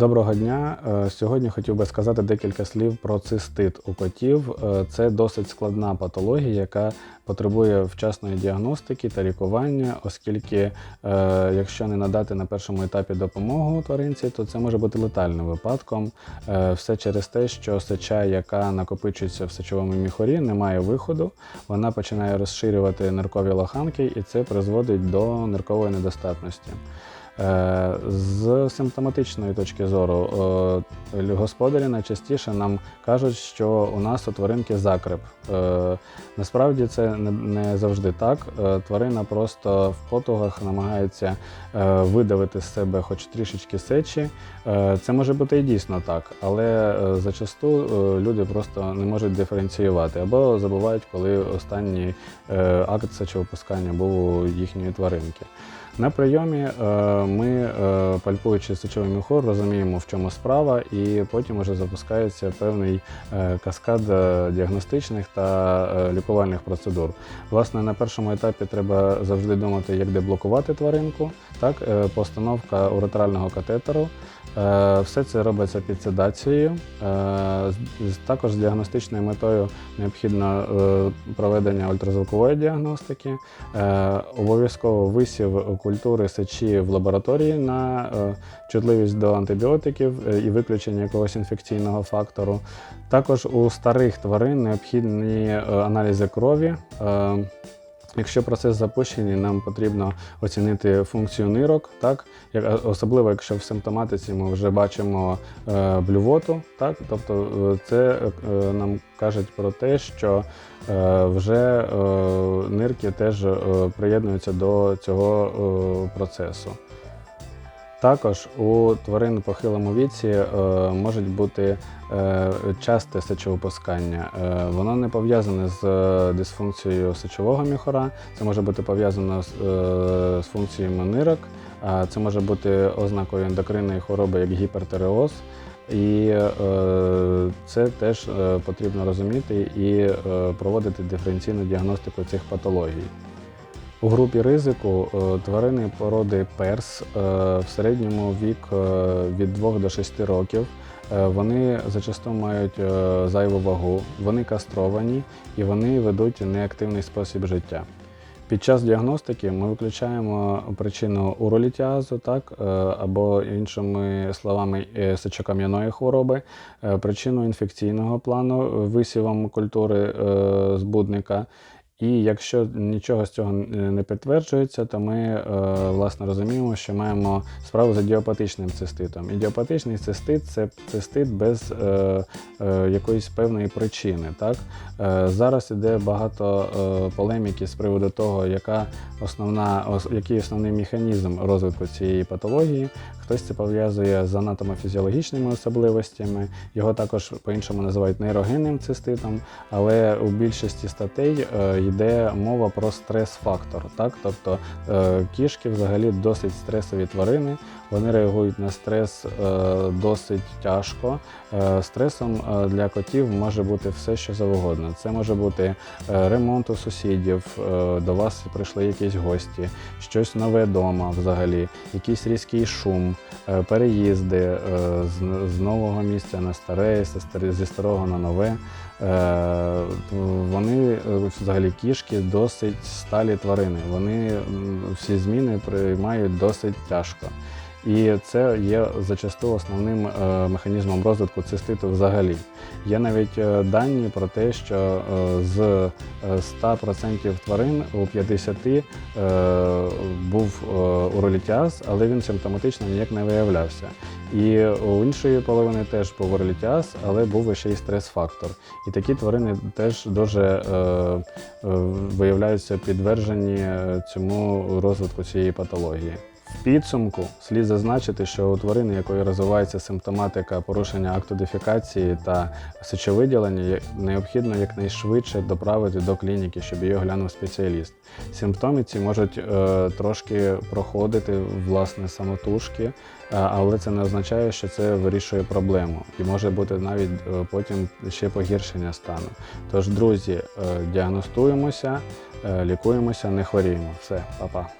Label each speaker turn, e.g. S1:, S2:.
S1: Доброго дня. Е, Сьогодні хотів би сказати декілька слів про цистит у котів. Е, Це досить складна патологія, яка потребує вчасної діагностики та лікування, оскільки, е, якщо не надати на першому етапі допомогу тваринці, то це може бути летальним випадком. Все через те, що сеча, яка накопичується в сечовому міхорі, не має виходу. Вона починає розширювати ниркові лоханки, і це призводить до ниркової недостатності. Е, З симптоматичної точки зору е, господарі найчастіше нам кажуть, що у нас у тваринки закреп. Е, Насправді це не- завжди так. Тварина просто в потугах намагається видавити з себе хоч трішечки сечі. Це може бути і дійсно так, але зачасту люди просто не можуть диференціювати або забувають, коли останній акт сечовипускання був у їхньої тваринки. На прийомі е, ми, е, пальпуючи сечовий міхур, розуміємо, в чому справа, і потім вже запускається певний е, каскад діагностичних та лікувальних процедур. Власне, на першому етапі треба завжди думати, як деблокувати тваринку, так, постановка уретрального катетеру. Е, Все це робиться під седацією. Е, Також з діагностичною метою необхідно е, проведення ультразвукової діагностики, обов'язково висів культури сечі в лабораторії на чутливість до антибіотиків і виключення якогось інфекційного фактору. Також у старих тварин необхідні аналізи крові. Якщо процес запущений, нам потрібно оцінити функцію нирок, так особливо якщо в симптоматиці ми вже бачимо е, блювоту, так тобто е, це е, нам кажуть про те, що е, вже е, нирки теж е, приєднуються до цього е, процесу. Також у тварин в похилому віці е, можуть бути е, часте сечовипускання. Е, воно не пов'язане з е, дисфункцією сечового міхора, це може бути пов'язано з, е, з функціями нирок, а це може бути ознакою ендокринної хвороби, як гіпертиреоз. І е, це теж е, потрібно розуміти і е, проводити диференційну діагностику цих патологій. У групі ризику е, тварини породи перс е, в середньому вік е, від 2 до 6 років. Вони зачасту мають зайву вагу, вони кастровані і вони ведуть неактивний спосіб життя. Під час діагностики ми виключаємо причину уролітіазу, так, або іншими словами сечокам'яної хвороби, причину інфекційного плану висівом культури збудника. І якщо нічого з цього не підтверджується, то ми е, власне розуміємо, що маємо справу з ідіопатичним циститом. Ідіопатичний цистит це цистит без е, е, якоїсь певної причини. Так? Е, зараз іде багато е, полеміки з приводу того, яка основна, ос, який основний механізм розвитку цієї патології. Хтось це пов'язує з анатомофізіологічними особливостями, його також по-іншому називають нейрогенним циститом, але у більшості статей е, йде мова про стрес-фактор. Так? Тобто е, кішки взагалі досить стресові тварини, вони реагують на стрес е, досить тяжко. Стресом для котів може бути все, що завгодно. Це може бути ремонт у сусідів, до вас прийшли якісь гості, щось нове вдома взагалі, якийсь різкий шум, переїзди е, з, нового місця на старе, зі старого на нове. Е, Вони е, взагалі кішки досить сталі тварини. Вони всі зміни приймають досить тяжко. І це є зачасту основним е, механізмом розвитку циститу взагалі. Є навіть е, дані про те, що е, з е, 100% тварин у 50 е, був уролітіаз, але він симптоматично ніяк не виявлявся. І у іншої половини теж був уролітіаз, але був ще й стрес-фактор. І такі тварини теж дуже виявляються підтверджені е, цьому розвитку цієї патології. Підсумку слід зазначити, що у тварини, якої розвивається симптоматика порушення акту дефікації та сечовиділення, необхідно якнайшвидше доправити до клініки, щоб її оглянув спеціаліст. Симптоми ці можуть е, трошки проходити власне самотужки, е, але це не означає, що це вирішує проблему, і може бути навіть е, потім ще погіршення стану. Тож, друзі, е, діагностуємося, е, лікуємося, не хворіємо. Все, па-па.